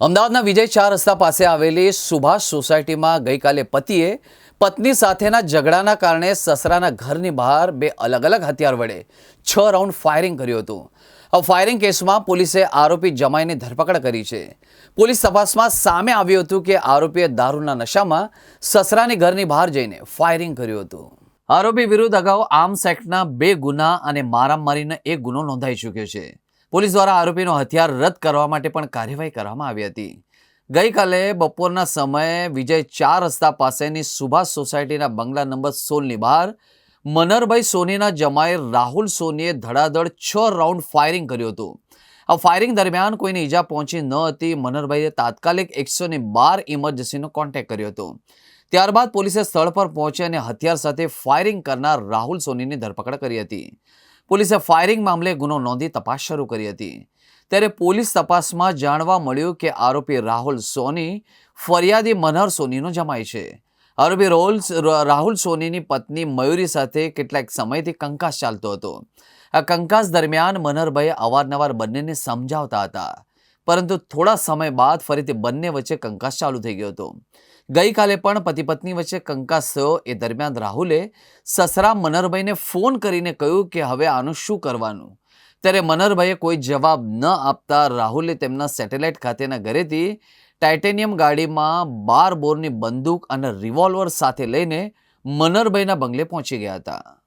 અમદાવાદના વિજય ચાર રસ્તા પાસે આવેલી સુભાષ સોસાયટીમાં ગઈકાલે પતિએ પત્ની સાથેના ઝઘડાના કારણે સસરાના ઘરની બહાર બે અલગ અલગ હથિયાર વડે છ રાઉન્ડ ફાયરિંગ કર્યું હતું. આ ફાયરિંગ કેસમાં પોલીસે આરોપી જમાઈની ધરપકડ કરી છે. પોલીસ તપાસમાં સામે આવ્યું હતું કે આરોપીએ દારૂના નશામાં સસરાની ઘરની બહાર જઈને ફાયરિંગ કર્યું હતું. આરોપી વિરુદ્ધ અગાઉ આર્મ્સ એક્ટના બે ગુના અને મારામારીનો એક ગુનો નોંધાઈ ચૂક્યો છે. પોલીસ દ્વારા આરોપીનો હથિયાર રદ કરવા માટે પણ કાર્યવાહી કરવામાં આવી હતી. ગઈકાલે બપોરના સમયે વિજય ચાર રસ્તા પાસેની સુભાષ સોસાયટીના બંગલા નંબર સોળની બહાર, મનરભાઈ સોનીના જમાએ રાહુલ સોનીએ ધડાધડ છ રાઉન્ડ ફાયરિંગ કર્યું હતું. આ ફાયરિંગ દરમિયાન કોઈને ઈજા પહોંચી ન હતી, મનરભાઈએ તાત્કાલિક એકસો ને બાર ઇમરજન્સીનો કોન્ટેક્ટ કર્યો હતો. ત્યારબાદ પોલીસે સ્થળ પર પહોંચી અને હથિયાર સાથે ફાયરિંગ કરનાર રાહુલ સોનીની ધરપકડ કરી હતી. પોલીસે ફાયરિંગ મામલે ગુનો નોંધી તપાસ શરૂ કરી હતી. ત્યારે પોલીસ તપાસમાં જાણવા મળ્યું કે આરોપી રાહુલ સોની ફરિયાદી મનહર સોનીનો જમાય છે. આરોપી રોલ રાહુલ સોનીની પત્ની મયુરી સાથે કેટલાક સમયથી કંકાસ ચાલતો હતો. આ કંકાસ દરમિયાન મનહરભાઈ અવારનવાર બંનેને સમજાવતા હતા. પરંતુ થોડા સમય બાદ ફરીથી બંને વચ્ચે કંકાસ ચાલુ થઈ ગયો હતો. ગઈકાલે પણ પતિ પત્ની વચ્ચે કંકાસ થયો. એ દરમિયાન રાહુલે સસરા મનરભાઈને ફોન કરીને કહ્યું કે હવે આનું શું કરવાનું? ત્યારે મનરભાઈએ કોઈ જવાબ ન આપતા રાહુલે તેમના સેટેલાઇટ ખાતેના ઘરેથી ટાઇટેનિયમ ગાડીમાં બાર બોરની બંદૂક અને રિવોલ્વર સાથે લઈને મનરભાઈના બંગલે પહોંચી ગયા હતા.